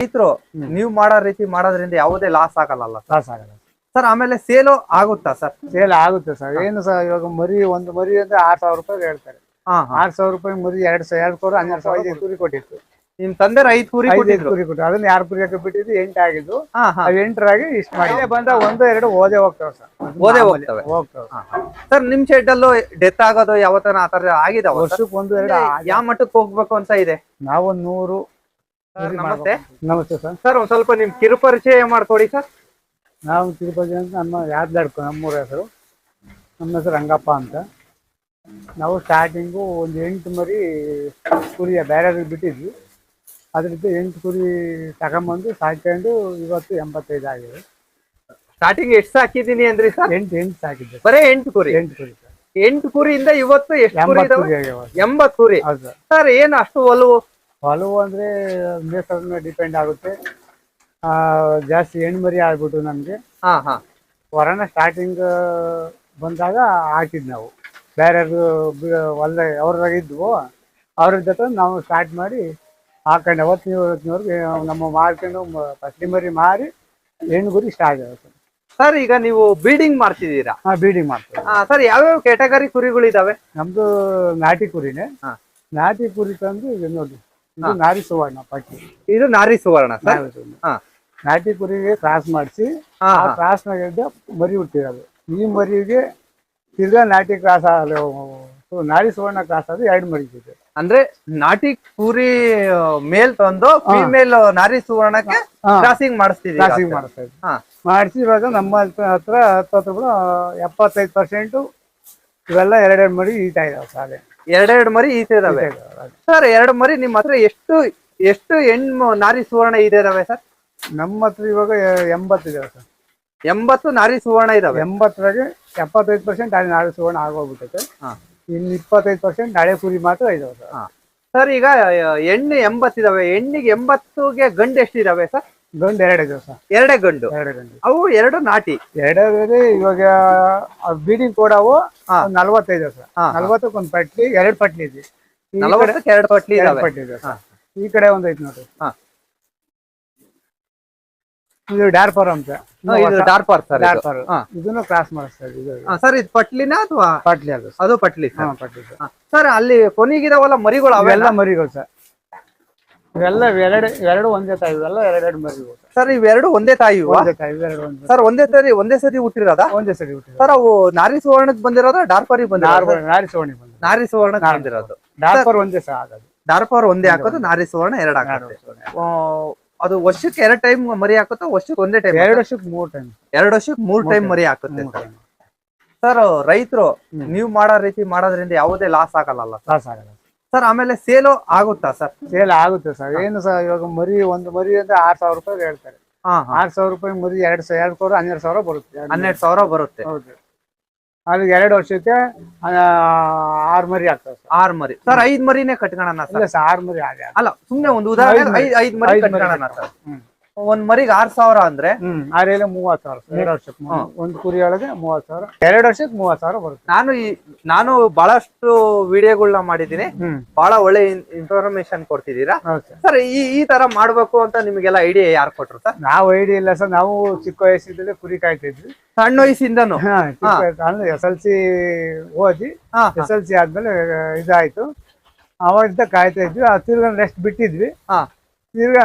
ರೈತರು ನೀವು ಮಾಡೋ ರೀತಿ ಮಾಡೋದ್ರಿಂದ ಯಾವುದೇ ಲಾಸ್ ಆಗಲ್ಲ ಲಾಸ್ ಆಗಲ್ಲ. ಸರ್ ಆಮೇಲೆ ಸೇಲು ಆಗುತ್ತಾ ಸರ್ ಸೇಲ್ ಆಗುತ್ತೆ ಸರ್ ಏನು ಸರ್ ಇವಾಗ ಮರಿ ಒಂದು ಮರಿ ಅಂದ್ರೆ ಆರ್ ಸಾವಿರ ರೂಪಾಯಿ ಹೇಳ್ತಾರೆ. ಆರ್ ಸಾವಿರ ರೂಪಾಯಿ ಮರಿ ಎರಡ್ ಸಾವಿರ ಎರಡು ಸಾವಿರ ಹನ್ನೆರಡು ಸಾವಿರ ಐದು ಕುರಿ ಕೊಟ್ಟಿತ್ತು. ನಿಮ್ ತಂದೆ ಐದು ಕುರಿ ಕುರಿ ಕೊಟ್ಟು ಅದನ್ನ ಯಾರು ಕುರಿ ಹಾಕಿ ಬಿಟ್ಟಿದ್ದು? ಎಂಟು ಆಗಿದ್ದು ಎಂಟರಾಗಿ ಇಷ್ಟು ಮಾಡಿ ಬಂದ ಒಂದು ಎರಡು ಓದೆ ಹೋಗ್ತಾವ ಸರ್ ಓದೇ ಹೋಗ್ತವೆ. ಹೋಗ್ತಾವ. ಸರ್ ನಿಮ್ ಶೆಡ್ ಅಲ್ಲೂ ಡೆತ್ ಆಗೋದು ಯಾವತ್ತನ ಆತರ ಆಗಿದೆ ವರ್ಷಕ್ಕೆ ಒಂದು ಎರಡು ಯಾವ ಮಟ್ಟಕ್ಕೆ ಹೋಗ್ಬೇಕು ಅಂತ ಇದೆ? ನಾವು ನೂರು ನಮಸ್ತೆ. ನಮಸ್ತೆ ಸರ್. ಸರ್ ಒಂದ್ ಸ್ವಲ್ಪ ನಿಮ್ ಕಿರುಪರಿಚಯ ಮಾಡ್ಕೊಡಿ ಸರ್. ನಾವು ಕಿರುಪರಿಚಯ ಅಂತ ನಮ್ಮ ಯಾರ್ದಾಡ್ಕೊ ನಮ್ಮೂರ ಹೆಸರು. ನಮ್ಮ ಹೆಸರು ರಂಗಪ್ಪ ಅಂತ. ನಾವು ಸ್ಟಾರ್ಟಿಂಗು ಒಂದು ಎಂಟು ಮರಿ ಕುರಿಯ ಬೇರೆ ಬಿಟ್ಟಿದ್ವಿ. ಅದರಿಂದ ಎಂಟು ಕುರಿ ತಗೊಂಬಂದು ಸಾಕೊಂಡು ಇವತ್ತು ಎಂಬತ್ತೈದು ಆಗಿದೆ. ಸ್ಟಾರ್ಟಿಂಗ್ ಎಷ್ಟು ಸಾಕಿದೀನಿ ಅಂದ್ರಿ ಸರ್? ಎಂಟು ಎಂಟು ಸಾಕಿದ್ದೆ ಬರೇ ಎಂಟು ಕುರಿ. ಎಂಟು ಕುರಿ ಸರ್. ಎಂಟು ಕುರಿಯಿಂದ ಇವತ್ತು ಎಷ್ಟು ಕುರಿ ಎಂಬತ್ತು ಕುರಿ ಹೌದು ಸರ್ ಏನು ಅಷ್ಟು ಒಲವು? ಹೊಲವು ಅಂದರೆ ಮೇಲೆ ಡಿಪೆಂಡ್ ಆಗುತ್ತೆ. ಆ, ಜಾಸ್ತಿ ಹೆಣ್ಮರಿ ಮರಿ ಆಗ್ಬಿಟ್ಟು ನಮಗೆ. ಹಾ ಹಾ. ವರನ ಸ್ಟಾರ್ಟಿಂಗ್ ಬಂದಾಗ ಹಾಕಿದ್ ನಾವು. ಬೇರೆ ಹೊಲ ಅವ್ರಾಗ ಇದ್ವು. ಅವ್ರ ಜೊತೆ ನಾವು ಸ್ಟಾರ್ಟ್ ಮಾಡಿ ಹಾಕೊಂಡು. ಅವತ್ತಿನ ಇವತ್ತಿನವರೆಗೆ ನಮ್ಮ ಮಾರ್ಕೊಂಡು ಫಸ್ಲಿ ಮರಿ ಮಾರಿ ಹೆಣ್ಣು ಗುರಿ ಸ್ಟಾರ್ಟ್ ಆಗುತ್ತೆ. ಸರ್ ಈಗ ನೀವು ಬೀಡಿಂಗ್ ಮಾಡ್ತಿದ್ದೀರಾ? ಹಾಂ ಬೀಡಿಂಗ್ ಮಾಡ್ತೀವಿ. ಆ, ಸರ್ ಯಾವ್ಯಾವ ಕ್ಯಾಟಗರಿ ಕುರಿಗಳಿದಾವೆ? ನಮ್ದು ನಾಟಿ ಕುರಿನೇ. ಹಾ. ನಾಟಿ ಕುರಿ ತಂದು ಇದು ನೋಡಿ. ಇದು ನಾರಿ ಸುವರ್ಣ ಪಟ್ಟಿ. ಇದು ನಾರಿ ಸುವರ್ಣ ಸರ್? ನಾಟಿ ಕುರಿಗೆ ಕ್ರಾಸ್ ಮಾಡಿಸಿ ಕ್ರಾಸ್ ಆ ಹಾ. ಕ್ರಾಸ್ನಾಗ ಮರಿ ಹುಟ್ಟಿರೋದು. ಈ ಮರಿಗೆ ತಿರ್ಗಾ ನಾಟಿ ಕ್ರಾಸ್ ನಾರಿ ಸುವರ್ಣ ಕ್ರಾಸ್ ಆದ್ರೆ ಎರಡು ಮರಿ ಇದೆ. ಅಂದ್ರೆ ನಾಟಿ ಕುರಿ ಮೇಲ್ ತಂದು ಫಿಮೇಲ್ ನಾರಿ ಸುವರ್ಣಕ್ಕೆ ಕ್ರಾಸಿಂಗ್ ಮಾಡಿಸ್ತೀವಿ ಕ್ರಾಸಿಂಗ್ ಮಾಡಿಸ್ತಾ ಇದ್ವಿ ಮಾಡಿಸಿ ಇವಾಗ ನಮ್ಮ ಹತ್ರ ಹತ್ತು ಎಪ್ಪತ್ತೈದು ಪರ್ಸೆಂಟ್ ಇವೆಲ್ಲ ಎರಡೆರಡು ಮರಿ ಈತಾ ಇದಾವೆ ಸಾಲೆ. ಎರಡೆರಡು ಮರಿ ಈತ ಇದಾವೆ. ಸರ್ ಎರಡು ಮರಿ ನಿಮ್ಮ ಹತ್ರ ಎಷ್ಟು ಎಷ್ಟು ಹೆಣ್ಣು ನಾರಿ ಸುವರ್ಣ ಇದಾವೆ ಸರ್? ನಮ್ಮ ಹತ್ರ ಇವಾಗ ಎಂಬತ್ತಿದೆ ಸರ್. ಎಂಬತ್ತು ನಾರಿ ಸುವರ್ಣ ಇದಾವೆ. ಎಂಬತ್ತರಾಗೆ ಎಪ್ಪತ್ತೈದು ಪರ್ಸೆಂಟ್ ನಾಳೆ ನಾಳೆ ಸುವರ್ಣ ಆಗೋಗ್ಬಿಟ್ಟೈತೆ. ಇನ್ನು ಇಪ್ಪತ್ತೈದು ಪರ್ಸೆಂಟ್ ನಾಳೆ ಕುರಿ ಮಾತ್ರ ಇದಾವೆ ಸರ್. ಸರ್ ಈಗ ಎಣ್ಣೆ ಹೆಣ್ಣು ಎಂಬತ್ತಿದಾವೆ ಹೆಣ್ಣಿಗೆ ಎಂಬತ್ತುಗೆ ಗಂಡು ಎಷ್ಟಿದಾವೆ ಸರ್? ಗಂಡು ಎರಡೇ ದಿವಸ. ಎರಡೇ ಗಂಡು. ಎರಡೇ ಗಂಡು. ಅವು ಎರಡು ನಾಟಿ. ಎರಡೇ ಇವಾಗ ಬೀಡಿಂಗ್ ಕೂಡ ಅವು ನಲ್ವತ್ತೈದು ದಿವಸ. ನಲ್ವತ್ತಕ್ಕೆ ಒಂದು ಪಟ್ಲಿ ಎರಡು ಪಟ್ಲಿ ಇದೆ. ಈ ಕಡೆ ನಲವತ್ತಕ್ಕೆ ಎರಡು ಪಟ್ಲಿ ಎರಡು ಪಟ್ಲಿ ಇದೆ. ಈ ಕಡೆ ಒಂದ್ ಐತಿ ನೋಡ್ರಿ. ಇದು ಡಾರ್ಪರ್ ಅಂತ. ಇದು ಡಾರ್ಪರ್ ಸರ್ ಇದು. ಡಾರ್ಪರ್ ಇದನ್ನು ಕ್ರಾಸ್ ಮಾಡಿಸ್ತಾರೆ ಇದು. ಸರ್ ಇದು ಪಟ್ಲಿನ ಅಥವಾ ಪಟ್ಲಿ ಅದು. ಅದು ಪಟ್ಲಿ ಸರ್? ಪಟ್ಲಿ ಸರ್. ಅಲ್ಲಿ ಕೊನೆಗಿದಾವಲ್ಲ ಮರಿಗಳು ಅವೆಲ್ಲ? ಮರಿಗಳು ಸರ್. ಇವೆಲ್ಲ ಎರಡು ಎರಡು ಒಂದೇ ತಾಯಿ ಇವೆಲ್ಲ ಎರಡೆರಡು ಮರಿ ಸರ್ ಇವೆರಡು ಒಂದೇ ತಾಯಿ ಒಂದೇ ತಾಯಿ ಇವೆರಡು ಒಂದೇ ಸರ್ ಒಂದೇ ಸರಿ ಒಂದೇ ಸರಿ ಹುಟ್ಟಿರೋದ? ಒಂದೇ ಸರಿ ಸರ್ ಅವು ನಾರಿ ಸುವರ್ಣಕ್ ಬಂದಿರೋದ ಡಾರ್ಪರಿಗೆ ಬಂದಿರೋದು? ನಾರಿ ಸುವರ್ಣ ಬಂದ ನಾರಿ ಸುವರ್ಣ ಬಂದಿರೋದು. ಡಾರ್ಪರ್ ಒಂದೇ ಸಹ ಆಗೋದು. ಡಾರ್ಪರ್ ಒಂದೇ ಹಾಕೋದು ನಾರಿ ಸುವರ್ಣ ಎರಡು ಹಾಕೋದು. ಅದು ವರ್ಷಕ್ಕೆ ಎರಡು ಟೈಮ್ ಮರಿ ಹಾಕುತ್ತಾ ವರ್ಷಕ್ಕೆ ಒಂದೇ ಟೈಮ್ ಎರಡು ವರ್ಷಕ್ಕೆ ಮೂರು ಟೈಮ್ ಎರಡು ವರ್ಷಕ್ಕೆ ಮೂರ್ ಟೈಮ್ ಮರಿ ಹಾಕುತ್ತೆ ಸರ್ ರೈತರು ನೀವು ಮಾಡೋ ರೀತಿ ಮಾಡೋದ್ರಿಂದ ಯಾವುದೇ ಲಾಸ್ ಆಗಲ್ಲ ಲಾಸ್ ಆಗಲ್ಲ. ಸರ್ ಆಮೇಲೆ ಸೇಲು ಆಗುತ್ತಾ ಸರ್? ಸೇಲ್ ಆಗುತ್ತೆ ಸರ್. ಏನು ಸರ್ ಇವಾಗ ಮರಿ ಒಂದು ಮರಿ ಅಂದ್ರೆ ಆರ್ ಸಾವಿರ ರೂಪಾಯಿ ಹೇಳ್ತಾರೆ. ಆರ್ ಸಾವಿರ ರೂಪಾಯಿ ಮರಿ ಎರಡ್ ಸಾವಿರ ಎರಡು ಸಾವಿರ ಹನ್ನೆರಡು ಸಾವಿರ ಬರುತ್ತೆ. ಹನ್ನೆರಡು ಸಾವಿರ ಬರುತ್ತೆ. ಹೌದು. ಅದು ಎರಡು ವರ್ಷಕ್ಕೆ ಆ, ಆರು ಮರಿ ಆಗ್ತದೆ ಸರ್. ಆರ್ ಮರಿ. ಸರ್ ಐದ್ ಮರಿನೇ ಕಟ್ಕೊಳ್ಳೋಣ ಸರ್? ಆರು ಮರಿ ಆಗ ಅಲ್ಲ ಸುಮ್ನೆ ಒಂದು ಉದಾಹರಣೆ ಐದ್ ಮರಿ. ಕಟ್ಕೊಳ್ಳೋಣ ಸರ್? ಹ್ಮ್. ಒಂದ್ ಮರಿಗೆ ಆರ್ ಸಾವಿರ ಅಂದ್ರೆ ಆರೇಲೆ ಮೂವತ್ತು ಸಾವಿರ. ಎರಡು ವರ್ಷಕ್ಕೆ ಮೂ- ಒಂದು ಕುರಿ ಒಳಗೆ ಮೂವತ್ತು ಸಾವಿರ. ಎರಡು ವರ್ಷಕ್ಕೆ ಮೂವತ್ತು ಸಾವಿರ ಬರುತ್ತೆ. ನಾನು ಈ ನಾನು ಬಹಳಷ್ಟು ವಿಡಿಯೋಗಳನ್ನ ಮಾಡಿದ್ದೀನಿ. ಹ್ಮ್. ಬಹಳ ಒಳ್ಳೆ ಇನ್ಫಾರ್ಮೇಶನ್ ಕೊಡ್ತಿದ್ದೀರಾ? ಹೌದು ಸರ್. ಸರ್ ಈ ಈ ತರ ಮಾಡ್ಬೇಕು ಅಂತ ನಿಮಗೆಲ್ಲ ಐಡಿಯಾ ಯಾರು ಕೊಟ್ರು ಸರ್? ನಾವು ಐಡಿಯಾ ಇಲ್ಲ ಸರ್. ನಾವು ಚಿಕ್ಕ ವಯಸ್ಸಿದ್ದಲ್ಲೇ ಕುರಿ ಕಾಯ್ತಿದ್ವಿ. ಸಣ್ಣ ವಯಸ್ಸಿಂದನು? ಹಾ ಚಿಕ್ಕ ವಯಸ್ಸು ಅಂದ್ರೆ ಎಸ್ ಎಲ್ ಸಿ ಓದಿ ಹಾ. ಎಸ್ ಎಲ್ ಸಿ ಆದ್ಮೇಲೆ ಇದಾಯ್ತು. ಅವಾಗಿಂದ ಕಾಯ್ತಾ ಇದ್ವಿ. ಆ ತಿರ್ಗಾ ರೆಸ್ಟ್ ಬಿಟ್ಟಿದ್ವಿ. ಹಾ. ತಿರ್ಗಾ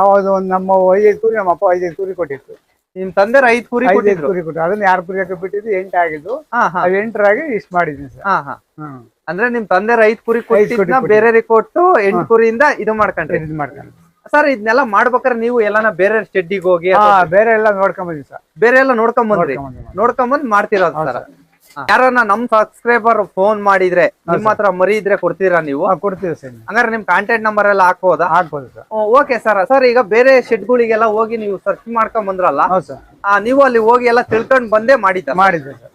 ಅವಾಗ ಒಂದು ನಮ್ಮ ಐದೈದು ಕುರಿ ನಮ್ಮ ಅಪ್ಪ ಐದೈದು ಕುರಿ ಕೊಟ್ಟಿತ್ತು ನಿಮ್ ತಂದೆ ಐದ್ ಕುರಿ ಐದೈದು ಕೊಟ್ಟಿದ್ರು? ಕುರಿ ಕೊಟ್ಟು ಅದನ್ನ ಯಾರು ಕುರಿ ಹಾಕಿ ಬಿಟ್ಟಿದ್ದು ಎಂಟು ಆಗಿದ್ದು. ಹಾ ಹಾ. ಅವ್ ಎಂಟರಾಗಿ ಇಷ್ಟು ಮಾಡಿದ್ವಿ ಸರ್. ಹಾ ಹಾ. ಹ್ಮ್. ಅಂದ್ರೆ ನಿಮ್ ತಂದೆ ರೈತ ಕುರಿ ಕೊಟ್ಟಿದ್ನ. ಬೇರೆಯವ್ರಿಗೆ ಕೊಟ್ಟು ಎಂಟ್ ಕುರಿಯಿಂದ ಇದು ಮಾಡ್ಕೊಂಡ್ರಿ? ಇದು ಮಾಡ್ಕೊಂಡು ಸರ್ ಇದನ್ನೆಲ್ಲ ಮಾಡ್ಬೇಕಾದ್ರೆ ನೀವು ಎಲ್ಲಾನ ಬೇರೆ ಸ್ಟೆಡ್ಡಿಗೆ ಹೋಗಿ ಹಾ ಬೇರೆ ಎಲ್ಲ ನೋಡ್ಕೊಂಬಂದ್ವಿ ಸರ್. ಬೇರೆ ಎಲ್ಲ ನೋಡ್ಕೊಂಡ್ ಬಂದ್ರಿ? ನೋಡ್ಕೊಂಬಂದ್ವಿ. ನೋಡ್ಕೊಂಬಂದ್ ಮಾಡ್ತಿರೋದು ಸರ್. ಯಾರನ್ನ ನಮ್ ಸಬ್ಸ್ಕ್ರೈಬರ್ ಫೋನ್ ಮಾಡಿದ್ರೆ ನಿಮ್ ಹತ್ರ ಮರಿ ಇದ್ರೆ ಕೊಡ್ತೀರಾ ನೀವು? ಕೊಡ್ತೀವಿ ಸರ್. ಹಂಗಾರೆ ನಿಮ್ ಕಾಂಟ್ಯಾಕ್ಟ್ ನಂಬರ್ ಎಲ್ಲ ಹಾಕ್ಬೋದಾ? ಹಾಕ್ಬೋದು ಸರ್. ಓಕೆ ಸರ್ ಸರ್ ಈಗ ಬೇರೆ ಶೆಡ್ಗಳಿಗೆಲ್ಲ ಹೋಗಿ ನೀವು ಸರ್ಚ್ ಮಾಡ್ಕೊಂಡ್ ಬಂದ್ರಲ್ಲ? ನೀವು ಅಲ್ಲಿ ಹೋಗಿ ಎಲ್ಲ ತಿಳ್ಕೊಂಡ್ ಬಂದೇ ಮಾಡಿದ್ದ ಮಾಡಿದ್ರಿ ಸರ್.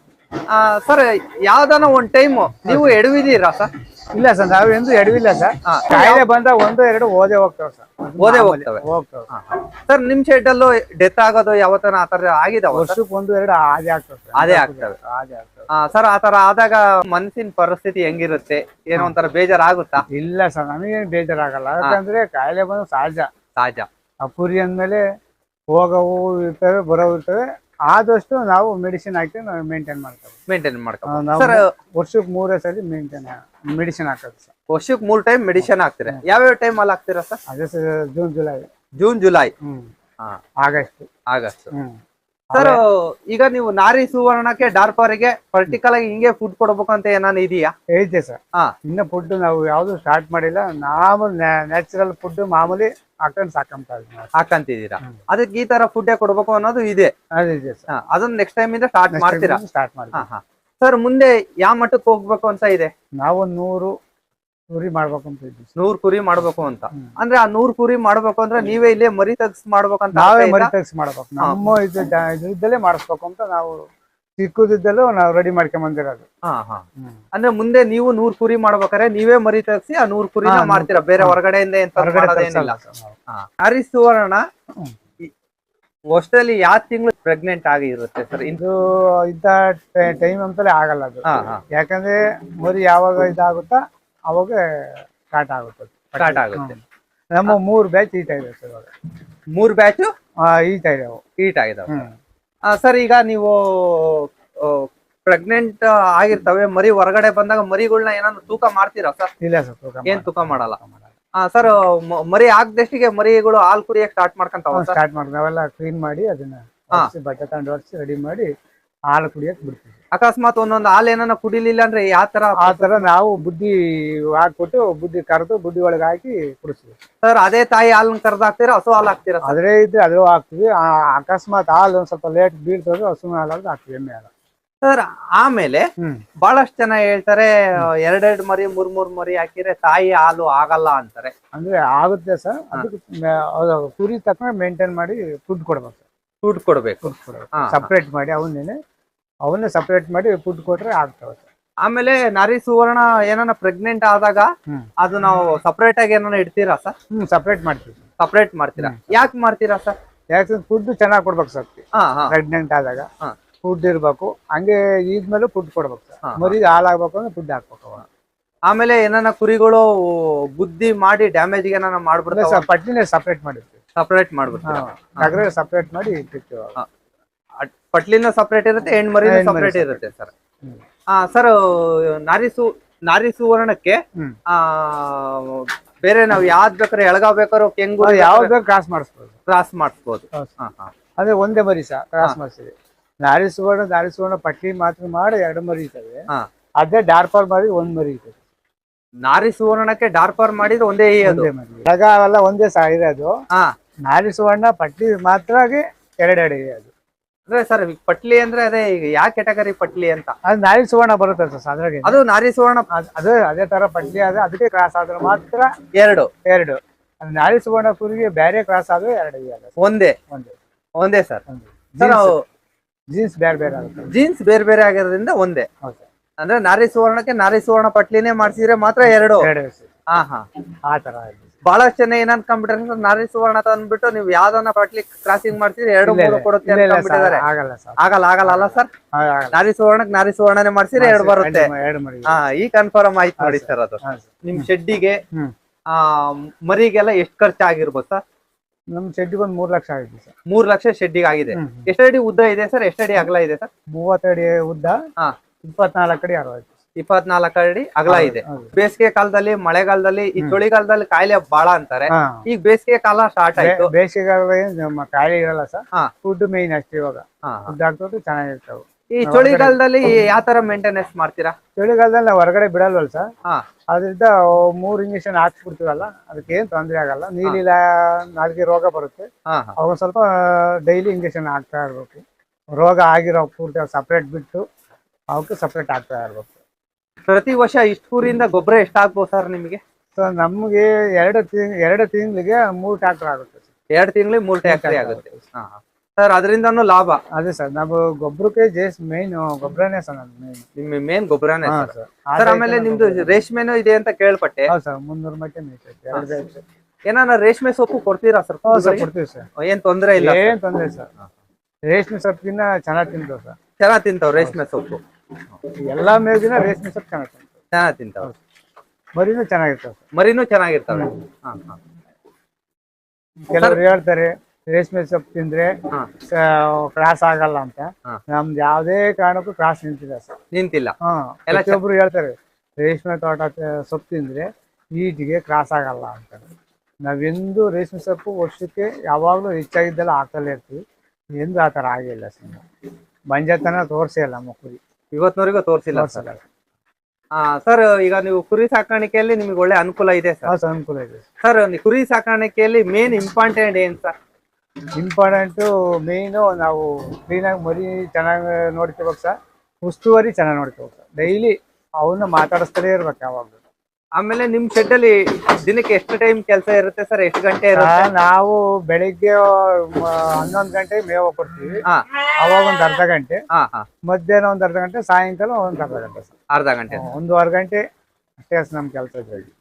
ಸರ್ ಯಾವ್ದಾನ ಒಂದ್ ಟೈಮ್ ನೀವು ಎಡವಿದೀರಾ ಸರ್? ಇಲ್ಲ ಸರ್ ನಾವು ಎಂದು ಎಡವಿಲ್ಲ ಸರ್. ಕಾಯಿಲೆ ಬಂದ ಒಂದು ಎರಡು ಓದೇ ಹೋಗ್ತಾವ ಸರ್. ಓದೇ ಹೋಗ್ತವೆ. ಹೋಗ್ತಾವ. ಸರ್ ನಿಮ್ ಶೆಡ್ ಅಲ್ಲೂ ಡೆತ್ ಆಗೋದು ಯಾವತ್ತನ ಆತರ ಆಗಿದಾವ ವರ್ಷಕ್ಕೆ ಒಂದು ಎರಡು ಆದೇ ಆಗ್ತದೆ ಅದೇ ಆಗ್ತವೆ. ಆಗ್ತಾವ. ಸರ್ ಆತರ ಆದಾಗ ಮನಸ್ಸಿನ ಪರಿಸ್ಥಿತಿ ಹೆಂಗಿರುತ್ತೆ? ಏನೋ ಒಂಥರ ಬೇಜಾರಾಗುತ್ತಾ? ಇಲ್ಲ ಸರ್ ನಮಗೇನು ಬೇಜಾರಾಗಲ್ಲ. ಯಾಕಂದ್ರೆ ಕಾಯಿಲೆ ಬಂದು ಸಹಜ. ಸಹಜ. ಆ ಪುರಿ ಅಂದ್ಮೇಲೆ ಹೋಗವು ಇರ್ತವೆ ಬರೋವು ಇರ್ತವೆ. ಆದಷ್ಟು ನಾವು ಮೆಡಿಸಿನ್ ಹಾಕಿ ನಾವು ಮೇಂಟೈನ್ ಮಾಡ್ತೇವೆ ಮೇಂಟೈನ್ ಸರ್ ವರ್ಷಕ್ಕೆ ಮೂರೇ ಸರಿ ಮೇಂಟೈನ್ ಮೆಡಿಸಿನ್ ಹಾಕೋದು ಸರ್ ವರ್ಷಕ್ಕೆ ಮೂರ್ ಟೈಮ್ ಮೆಡಿಸಿನ್ ಹಾಕ್ತೀರಾ? ಯಾವ್ಯಾವ ಟೈಮ್ ಅಲ್ಲಿ ಹಾಕ್ತೀರಾ ಸರ್ ಅದೇ sir June July. June July. August. August. ಹ್ಮ್. ಸರ್ ಈಗ ನೀವು ನಾರಿ ಸುವರ್ಣಕ್ಕೆ ಡಾರ್ಪರಿಗೆ ಪರ್ಟಿಕಲ್ ಆಗಿ ಹಿಂಗೆ ಫುಡ್ ಕೊಡ್ಬೇಕು ಅಂತ ಏನಾನ ಇದೆಯಾ? ಐತೆ ಸರ್. ಇನ್ನ ಫುಡ್ ನಾವು ಯಾವ್ದು ಸ್ಟಾರ್ಟ್ ಮಾಡಿಲ್ಲ. ನಾವು ನ್ಯಾಚುರಲ್ ಫುಡ್ ಮಾಮೂಲಿ ಹಾಕೊಂಡ್ ಸಾಕಂತ. ಹಾಕಂತಿದ್ದೀರಾ? ಅದಕ್ಕೆ ಈ ತರ ಫುಡ್ ಕೊಡ್ಬೇಕು ಅನ್ನೋದು ಇದೆ. ಅದನ್ನ ನೆಕ್ಸ್ಟ್ ಟೈಮ್ ಇಂದ ಸ್ಟಾರ್ಟ್ ಮಾಡ್ತೀರಾ? ಸ್ಟಾರ್ಟ್ ಸರ್ ಮುಂದೆ ಯಾವ ಮಟ್ಟಕ್ಕೆ ಹೋಗ್ಬೇಕು ಅಂತ ಇದೆ? ನಾವು ನೂರು ಕುರಿ ಮಾಡ್ಬೇಕು ಅಂತ ಇದ್ವಿ ನೂರ್ ಕುರಿ ಮಾಡ್ಬೇಕು ಅಂತ. ಅಂದ್ರೆ ಆ ನೂರ್ ಕುರಿ ಮಾಡ್ಬೇಕು ಅಂದ್ರೆ ನೀವೇ ಇಲ್ಲೇ ಮರಿ ತಗ್ಸ್ ಮಾಡ್ಬೇಕಂತ ನಾವೇ ಮರಿ ತಗ್ಸ್ ಮಾಡ್ಬೇಕು. ನಮ್ಮ ಇದ್ದಲ್ಲೇ ಮಾಡಿಸ್ಬೇಕು ಅಂತ ನಾವು ಚಿಕ್ಕದಿದ್ದಲ್ಲೂ ನಾವು ರೆಡಿ ಮಾಡ್ಕೊಂಡ್ ಬಂದಿರೋದು. ಅಂದ್ರೆ ಮುಂದೆ ನೀವು ನೂರ್ ಕುರಿ ಮಾಡ್ಬೇಕಾರೆ ನೀವೇ ಮರಿ ತಗ್ಸಿ ಆ ನೂರ್ ಕುರಿ ಮಾಡ್ತೀರಾ? ಬೇರೆ ಹೊರಗಡೆಯಿಂದ. ಹರಿ ಸುವರ್ಣ ವರ್ಷದಲ್ಲಿ ಯಾವ ತಿಂಗಳು ಪ್ರೆಗ್ನೆಂಟ್ ಆಗಿ ಇರುತ್ತೆ ಸರ್? ಇದು ಇದ್ದ ಟೈಮ್ ಅಂತಲೇ ಆಗಲ್ಲ ಅದು. ಯಾಕಂದ್ರೆ ಮರಿ ಯಾವಾಗ ಇದಾಗುತ್ತಾ ಅವಾಗ ಸ್ಟಾರ್ಟ್ ಆಗುತ್ತೆ. ಸ್ಟಾರ್ಟ್ ಆಗುತ್ತೆ. ನಮ್ಮ ಮೂರು ಬ್ಯಾಚ್ ಈಟ್ ಆಗಿದೆ ಸರ್ ಇವಾಗ ಮೂರ್ ಬ್ಯಾಚ್ ಆ, ಈಟ ಇದಾವೆ ಹೀಟ್ ಆಗಿದಾವೆ ಸರ್ ಈಗ ನೀವು ಪ್ರೆಗ್ನೆಂಟ್ ಆಗಿರ್ತವೆ ಮರಿ ಹೊರಗಡೆ ಬಂದಾಗ ಮರಿಗಳನ್ನ ಏನಾದ್ರು ತೂಕ ಮಾಡ್ತೀರಾ ಸರ್ ಇಲ್ಲ ಸರ್ ತೂಕ ಏನ್ ತೂಕ ಮಾಡಲ್ಲ? ಸರ್ ಮರಿ ಆಗದಷ್ಟಿಗೆ ಮರಿಗಳು ಹಾಲ್ ಕುಡಿಯಕ್ ಸ್ಟಾರ್ಟ್ ಮಾಡ್ಕೊಂತಾವ ಸ್ಟಾರ್ಟ್ ಮಾಡಿ ನಾವೆಲ್ಲ ಕ್ಲೀನ್ ಮಾಡಿ ಅದನ್ನ. ಬಟ್ಟೆ ತಗೊಂಡು ಒರೆಸಿ ರೆಡಿ ಮಾಡಿ ಹಾಲು ಕುಡಿಯಕ್ ಬಿಡ್ತೀವಿ. ಅಕಸ್ಮಾತ್ ಒಂದೊಂದು ಹಾಲ್ ಏನಾನ ಕುಡಿಲಿಲ್ಲ ಅಂದ್ರೆ ಯಾವ ತರ ಆ ತರ ನಾವು ಬುದ್ಧಿ ಹಾಕ್ಬಿಟ್ಟು ಬುದ್ಧಿ ಕರೆದು ಬುದ್ಧಿ ಒಳಗೆ ಹಾಕಿ ಕುಡಿಸ್ತೀವಿ. ಸರ್ ಅದೇ ತಾಯಿ ಹಾಲನ್ನ ಕರ್ದು ಹಾಕ್ತೀರ ಹಸು ಹಾಲು ಹಾಕ್ತೀರಾ ಅದೇ ಇದ್ರೆ ಅದು ಹಾಕ್ತೀವಿ. ಆ, ಅಕಸ್ಮಾತ್ ಹಾಲು ಒಂದ್ ಸ್ವಲ್ಪ ಲೇಟ್ ಬೀಳ್ತದೆ ಹಸು ಹಾಲು ಹಾಕ್ತಿವಿ ಎಮ್ಮೆ ಹಾಲು. ಸರ್ ಆಮೇಲೆ ಹ್ಮ್. ಬಹಳಷ್ಟು ಜನ ಹೇಳ್ತಾರೆ ಎರಡೆರಡು ಮರಿ ಮೂರ್ ಮೂರ್ ಮರಿ ಹಾಕಿದ್ರೆ ತಾಯಿ ಹಾಲು ಆಗಲ್ಲ ಅಂತಾರೆ. ಅಂದ್ರೆ ಆಗುತ್ತೆ ಸರ್. ಅದಕ್ಕೆ ಮೆ- ಅದು ಕುರಿ ತಕ್ಕ ಮೇಂಟೈನ್ ಮಾಡಿ ಫುಡ್ ಕೊಡ್ಬೇಕು ಫುಡ್ ಕೊಡ್ಬೇಕು. ಫುಡ್ ಕೊಡ್ಬೇಕು. ಹಾ, ಹಾ. ಸಪ್ರೇಟ್ ಮಾಡಿ ಅವನ್ನೇನೆ ಅವನ್ನೇ ಸಪರೇಟ್ ಮಾಡಿ ಫುಡ್ ಕೊಟ್ರೆ ಆಗ್ತವೆ ಆಮೇಲೆ ನಾರಿ ಸುವರ್ಣ ಏನಾನ ಪ್ರೆಗ್ನೆಂಟ್ ಆದಾಗ ಅದು ನಾವು ಸಪರೇಟ್ ಆಗಿ ಏನಾನ ಇಡ್ತೀರಾ ಸರ್? ಹ್ಮ್ ಸಪ್ರೇಟ್ ಮಾಡ್ತೀವಿ ಸಪರೇಟ್ ಮಾಡ್ತೀರಾ? ಯಾಕೆ ಮಾಡ್ತೀರಾ ಸರ್? ಯಾಕೆ ಫುಡ್ ಚೆನ್ನಾಗಿ ಕೊಡ್ಬೇಕು ಸರ್. ಪ್ರೆಗ್ನೆಂಟ್ ಆದಾಗ. ಫುಡ್ ಇರ್ಬೇಕು. ಹಂಗೆ ಇದ್ಮೇಲೆ ಫುಡ್ ಕೊಡ್ಬೇಕು ಸರ್. ಮರಿ ಹಾಳಾಗ್ಬೇಕು ಅಂದ್ರೆ ಫುಡ್ ಹಾಕ್ಬೇಕು ಆಮೇಲೆ ಏನಾನ ಕುರಿಗಳು ಬುದ್ಧಿ ಮಾಡಿ ಡ್ಯಾಮೇಜ್ ಏನಾನ ಮಾಡ್ಬಿಡ್ತಾರೆ ಪಟ್ಟಿನೇ ಸಪರೇಟ್ ಮಾಡಿರ್ತೀವಿ. ಸಪರೇಟ್ ಮಾಡ್ಬಿಡ್ತೀವಿ ಸಪರೇಟ್ ಮಾಡಿ ಇಟ್ಟಿರ್ತೀವಿ ಪಟ್ಲಿನ ಸಪರೇಟ್ ಇರುತ್ತೆ ಹೆಣ್ ಮರಿ ಸಪ್ರೇಟ್ ಇರುತ್ತೆ ಸರ್. ಹಾ ಸರ್ ನಾರಿಸು ನಾರಿ ಸುವರ್ಣಕ್ಕೆ ಆ ಬೇರೆ ನಾವ್ ಯಾವ್ದ್ ಬೇಕಾದ್ರೆ ಎಳಗಾವ್ ಬೇಕಾದ್ರೂ ಕೆಂಗು ಯಾವ್ದು ಯಾವ್ದು ಕ್ರಾಸ್ ಮಾಡಿಸ್ಬೋದು. ಕ್ರಾಸ್ ಮಾಡಿಸ್ಬೋದು. ಅದೇ ಒಂದೇ ಮರಿ ಸಹ ಕ್ರಾಸ್ ಮಾಡಿಸಿದೆ. ನಾರಿ ಸುವರ್ಣ ದಾರಿ ಸುವರ್ಣ ಪಟ್ಟಿ ಮಾತ್ರ ಮಾಡಿ ಎರಡು ಮರಿ ಇರ್ತವೆ ಅದೇ ಡಾರ್ಪರ್ ಮಾಡಿ ಒಂದ್ ಮರಿ ಇರ್ತದೆ. ನಾರಿ ಸುವರ್ಣಕ್ಕೆ ಡಾರ್ಪರ್ ಮಾಡಿದ್ರೆ ಒಂದೇ ಅದು. ಒಂದೇ ಸಹ ಇರೋದು. ಹಾ. ನಾರಿ ಸುವರ್ಣ ಪಟ್ಟಿ ಮಾತ್ರ ಎರಡೆರಡು ಅದು. ಅಂದ್ರೆ ಸರ್ ಪಟ್ಲಿ ಅಂದ್ರೆ ಅದೇ ಈಗ ಯಾವ ಕೆಟಗರಿ ಪಟ್ಲಿ ಅಂತ? ಅದು ನಾರಿ ಸುವರ್ಣ ಬರುತ್ತೆ ಸರ್ ಅದು ನಾರಿ ಸುವರ್ಣ ಅದ್- ಅದು ತರ ಪಟ್ಲಿ ಆದ್ರೆ ಅದಕ್ಕೆ ಕ್ರಾಸ್ ಆದ್ರೆ ಮಾತ್ರ ಎರಡು. ಎರಡು. ಅದು ನಾರಿ ಸುವರ್ಣ ಕುರಿಗೆ ಬೇರೆ ಕ್ರಾಸ್ ಆದ್ರೆ ಎರಡು ಒಂದೇ? ಒಂದೇ. ಒಂದೇ ಸರ್? ನಾವು ಸರ್ ಜೀನ್ಸ್ ಬೇರೆ ಬೇರೆ ಆಗುತ್ತೆ. ಜೀನ್ಸ್ ಬೇರೆ ಬೇರೆ ಆಗಿರೋದ್ರಿಂದ ಒಂದೇ. ಅಂದ್ರೆ ನಾರಿ ಸುವರ್ಣಕ್ಕೆ ನಾರಿ ಸುವರ್ಣ ಪಟ್ಲಿನೇ ಮಾಡಿಸಿದ್ರೆ ಮಾತ್ರ ಎರಡು. ಹಾ ಹಾ ಆ ತರ ಇದೆ. ಬಹಳಷ್ಟು ಜನ ಏನ್ ಅನ್ಕೊಂಡ್ಬಿಟ್ರೆ ಸರ್ ನಾರಿ ಸುವರ್ಣ ಅಂದ್ಬಿಟ್ಟು ನೀವು ಯಾವ್ದನ್ನ ಪಟ್ಲಿ ಕ್ರಾಸಿಂಗ್ ಮಾಡ್ತೀರಿ ಎರಡು ಮೂರು ಕೊಡುತ್ತೆ ಅನ್ಕೊಂಡ್ಬಿಟ್ಟಿದ್ದಾರೆ ಆಗಲ್ಲ ಸರ್. ಆಗಲ್ಲ ಆಗಲ್ಲ ಅಲ್ಲ ಸರ್? ನಾರಿ ಸುವರ್ಣಕ್ಕೆ ನಾರಿ ಸುವರ್ಣನೆ ಮಾಡ್ಸಿದ್ರೆ ಎರಡು ಬರುತ್ತೆ. ಹಾ ಈ ಕನ್ಫರ್ಮ್ ಆಯ್ತು ನೋಡಿ ಸರ್ ಅದು. ನಿಮ್ ಶೆಡ್ಡಿಗೆ ಆ ಮರಿಗೆಲ್ಲ ಎಷ್ಟು ಖರ್ಚು ಆಗಿರ್ಬೋದು ಸರ್? ನಮ್ ಶೆಡ್ಗೆ ಒಂದ್ ಮೂರ್ ಲಕ್ಷ ಆಗಿದೆ ಸರ್. ಮೂರ್ ಲಕ್ಷ ಶೆಡ್ಡಿಗೆ ಆಗಿದೆ. ಎಷ್ಟಡಿ ಉದ್ದ ಇದೆ ಸರ್? ಎಷ್ಟಡಿ ಅಗಲ ಇದೆ ಸರ್? ಮೂವತ್ತಡಿ ಉದ್ದ ಇಪ್ಪತ್ನಾಲ್ಕು ಅಡಿ ಅರವತ್ತು. ಇಪ್ಪತ್ನಾಲ್ಕು ಅಡಿ ಅಗಲ ಇದೆ. ಬೇಸಿಗೆ ಕಾಲದಲ್ಲಿ ಮಳೆಗಾಲದಲ್ಲಿ ಈ ಚಳಿಗಾಲದಲ್ಲಿ ಕಾಯಿಲೆ ಬಾಳ ಅಂತಾರೆ. ಈಗ ಬೇಸಿಗೆ ಕಾಲ ಸ್ಟಾರ್ಟ್ ಆಯ್ತು. ಬೇಸಿಗೆ ಕಾಲದಲ್ಲಿ ಕಾಯಿಲೆ ಇರಲ್ಲ ಸರ್ ಫುಡ್ ಮೇನ್ ಅಷ್ಟೇ ಇವಾಗ. ಡಾಕ್ಟರ್ ಫುಡ್ ಹಾಕ್ಬಿಟ್ಟು ಚೆನ್ನಾಗಿರ್ತಾವೆ. ಈ ಚಳಿಗಾಲದಲ್ಲಿ ಯಾವ ತರ ಮೇಂಟೆನೆನ್ಸ್ ಮಾಡ್ತೀರಾ? ಚಳಿಗಾಲದಲ್ಲಿ ನಾವು ಹೊರಗಡೆ ಬಿಡಲ್ವಲ್ಲ ಸರ್. ಅದರಿಂದ ಮೂರ್ ಇಂಜೆಕ್ಷನ್ ಹಾಕ್ಸ್ಬಿಡ್ತೀವಲ್ಲ ಅದಕ್ಕೆ ಏನ್ ತೊಂದರೆ ಆಗಲ್ಲ. ನೀಲಿಲ್ಲ ನಾಲ್ಗೆ ರೋಗ ಬರುತ್ತೆ. ಅವಾಗ ಸ್ವಲ್ಪ ಡೈಲಿ ಇಂಜೆಕ್ಷನ್ ಹಾಕ್ತಾ ಇರ್ಬೇಕು. ರೋಗ ಆಗಿರೋ ಪೂರ್ತಿ ಸಪ್ರೇಟ್ ಬಿಟ್ಟು ಅವಕ್ಕೆ ಸಪ್ರೇಟ್ ಹಾಕ್ತಾ ಇರ್ಬೇಕು. ಪ್ರತಿ ವರ್ಷ ಇಷ್ಟು ಊರಿಂದ ಗೊಬ್ಬರ ಎಷ್ಟು ಆಗ್ಬೋದು ಸರ್ ನಿಮಗೆ? ಸೊ ನಮಗೆ ಎರಡು ತಿಂಗ್ ಎರಡು ತಿಂಗಳಿಗೆ ಮೂರು ಟ್ಯಾಕ್ಟರ್ ಆಗುತ್ತೆ ಸರ್. ಎರಡು ತಿಂಗಳಿಗೆ ಮೂರು ಟ್ಯಾಕ್ಟರ್ ಆಗುತ್ತೆ. ಸರ್ ಅದರಿಂದನೂ ಲಾಭ? ಅದೇ ಸರ್ ನಾವು ಗೊಬ್ಬರಕ್ಕೆ ಜಸ್ಟ್ ಮೇನ್ ಗೊಬ್ಬರನೇ ಸರ್ ಮೇನ್ ನಿಮ್ಮ ಮೇನ್ ಗೊಬ್ಬರನೇ ಸರ್. ಸರ್. ಸರ್ ಆಮೇಲೆ ನಿಮ್ದು ರೇಷ್ಮೆನೂ ಇದೆ ಅಂತ ಕೇಳ್ಪಟ್ಟೆ. ಹೌದು ಸರ್ ಮುನ್ನೂರು ಮಟ್ಟ ಏನಾನ ರೇಷ್ಮೆ ಸೊಪ್ಪು ಕೊಡ್ತೀರಾ ಸರ್? ಸರ್ ಕೊಡ್ತೀವಿ ಸರ್. ಏನ್ ತೊಂದರೆ ಇಲ್ಲ ಏನ್ ತೊಂದರೆ ಸರ್. ರೇಷ್ಮೆ ಸೊಪ್ಪಿನ ಚೆನ್ನಾಗಿ ತಿಂತಾವ್ ಸರ್. ಚೆನ್ನಾಗಿ ತಿಂತಾವ್ ರೇಷ್ಮೆ ಸೊಪ್ಪು. ಎಲ್ಲಾ ಮೇವಿನ ರೇಷ್ಮೆ ಸೊಪ್ಪು ಚೆನ್ನಾಗಿ ಚೆನ್ನಾಗ್ ತಿಂತಾವ್ ಮರಿನೂ ಚೆನ್ನಾಗಿರ್ತಾವ ಮರಿನೂ ಚೆನ್ನಾಗಿರ್ತಾವೆ. ಕೆಲವರು ಹೇಳ್ತಾರೆ ರೇಷ್ಮೆ ಸೊಪ್ಪು ತಿಂದ್ರೆ. ಕ್ರಾಸ್ ಆಗಲ್ಲ ಅಂತ. ನಮ್ದು ಯಾವ್ದೇ ಕಾರಣಕ್ಕೂ ಕ್ರಾಸ್ ನಿಂತಿಲ್ಲ ಸರ್. ನಿಂತಿಲ್ಲ. ಹಾ ಎಲ್ಲ ಹೇಳ್ತಾರೆ ರೇಷ್ಮೆ ತೋಟ ಸೊಪ್ಪು ತಿಂದ್ರೆ ಈಟಿಗೆ ಕ್ರಾಸ್ ಆಗಲ್ಲ ಅಂತ. ನಾವೆಂದು ರೇಷ್ಮೆ ಸೊಪ್ಪು ವರ್ಷಕ್ಕೆ ಯಾವಾಗಲೂ ಹೆಚ್ಚಾಗಿದ್ದೆಲ್ಲ ಹಾಕ್ತಲೇ ಇರ್ತೀವಿ. ಎಂದು ಆ ಥರ ಆಗಿಲ್ಲ ಸರ್. ಮಂಜತನ ತೋರಿಸೇ ಇಲ್ಲ ನಮ್ಮ ಇವತ್ತಿನವರೆಗೂ ತೋರಿಸಿಲ್ಲ ಸರ್. ಹಾ ಸರ್ ಈಗ ನೀವು ಕುರಿ ಸಾಕಾಣಿಕೆಯಲ್ಲಿ ನಿಮಗೆ ಒಳ್ಳೆ ಅನುಕೂಲ ಇದೆ ಸರ್. ಅನುಕೂಲ ಇದೆ. ಸರ್ ಕುರಿ ಸಾಕಾಣಿಕೆಯಲ್ಲಿ ಮೇನ್ ಇಂಪಾರ್ಟೆಂಟ್ ಏನ್ ಸರ್? ಇಂಪಾರ್ಟೆಂಟ್ ಮೇನ್ ನಾವು ಕ್ಲೀನಾಗಿ ಮರಿ ಚೆನ್ನಾಗಿ ನೋಡ್ಕೋಬೇಕು ಸರ್. ಉಸ್ತುವಾರಿ ಚೆನ್ನಾಗಿ ನೋಡ್ಕೋಬೇಕು ಸರ್. ಡೈಲಿ ಅವನ್ನ ಮಾತಾಡಿಸ್ತಲೇ ಇರ್ಬೇಕು ಯಾವಾಗಲೂ. ಆಮೇಲೆ ನಿಮ್ ಶೆಡ್ ಅಲ್ಲಿ ದಿನಕ್ಕೆ ಎಷ್ಟು ಟೈಮ್ ಕೆಲಸ ಇರುತ್ತೆ ಸರ್ ಎಷ್ಟು ಗಂಟೆ ಇರುತ್ತೆ? ನಾವು ಬೆಳಿಗ್ಗೆ ಹನ್ನೊಂದ್ ಗಂಟೆ ಮೇವು ಕೊಡ್ತೀವಿ. ಅವಾಗ ಒಂದ್ ಅರ್ಧ ಗಂಟೆ. ಹಾ ಹಾ. ಮಧ್ಯಾಹ್ನ ಒಂದ್ ಅರ್ಧ ಗಂಟೆ ಸಾಯಂಕಾಲ ಒಂದ್ ಅರ್ಧ ಗಂಟೆ ಅರ್ಧ ಗಂಟೆ. ಒಂದೂವರೆ ಗಂಟೆ ಅಷ್ಟೇ ನಮ್ ಕೆಲಸ ಇದ್ರಲ್ಲಿ.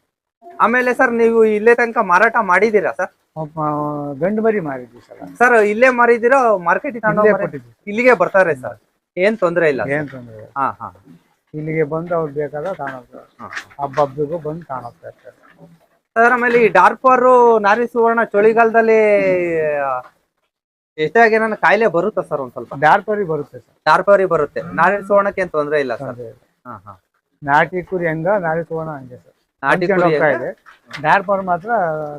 ಆಮೇಲೆ ಸರ್ ನೀವು ಇಲ್ಲೇ ತನಕ ಮಾರಾಟ ಮಾಡಿದೀರಾ ಸರ್ ಗಂಡು ಮರಿ ಮಾರಿದ್ವಿ ಸರ್ ಸರ್ ಇಲ್ಲೇ ಮಾರಿದಿರೋ ಮಾರ್ಕೆಟ್ ಇಲ್ಲಿಗೆ ಬರ್ತಾರೆ ಸರ್ ಏನ್ ತೊಂದ್ರೆ ಇಲ್ಲ ಏನ್ ತೊಂದ್ರೆ ಇಲ್ಲ. ಹಾ ಹಾ. ಇಲ್ಲಿಗೆ ಬಂದು ಅವ್ರು ಬೇಕಾದ ತಾಣೋಗ್ತಾರೆ ಹಬ್ಬಬ್ಬಿಗೂ ಹಬ್ಬ ಹಬ್ಬಗೂ ಬಂದು ಕಾಣುತ್ತೆ ಇರ್ತಾರೆ ಸರ್ ಆಮೇಲೆ ಈ ಡಾರ್ಪರ್ ನಾರಿ ಸುವರ್ಣ ಚಳಿಗಾಲದಲ್ಲಿ ಎಷ್ಟಾಗಿ ನನ್ನ ಕಾಯಿಲೆ ಬರುತ್ತಾ ಸರ್ ಒಂದ್ ಸ್ವಲ್ಪ? ಡಾರ್ಪರಿ ಬರುತ್ತೆ ಸರ್. ಡಾರ್ಪರಿ ಬರುತ್ತೆ. ನಾರಿ ಸುವರ್ಣಕ್ಕೆ ಏನ್ ತೊಂದ್ರೆ ಇಲ್ಲ ಸರ್? ಹಾ ಹಾ. ನಾಟಿ ಕುರಿ ಹಂಗ ನಾರಿ ಸುವರ್ಣ ಹಂಗೆ ಸರ್. ನಾಟಿ ಕುರಿ ಡಾರ್ಪರ್ ಮಾತ್ರ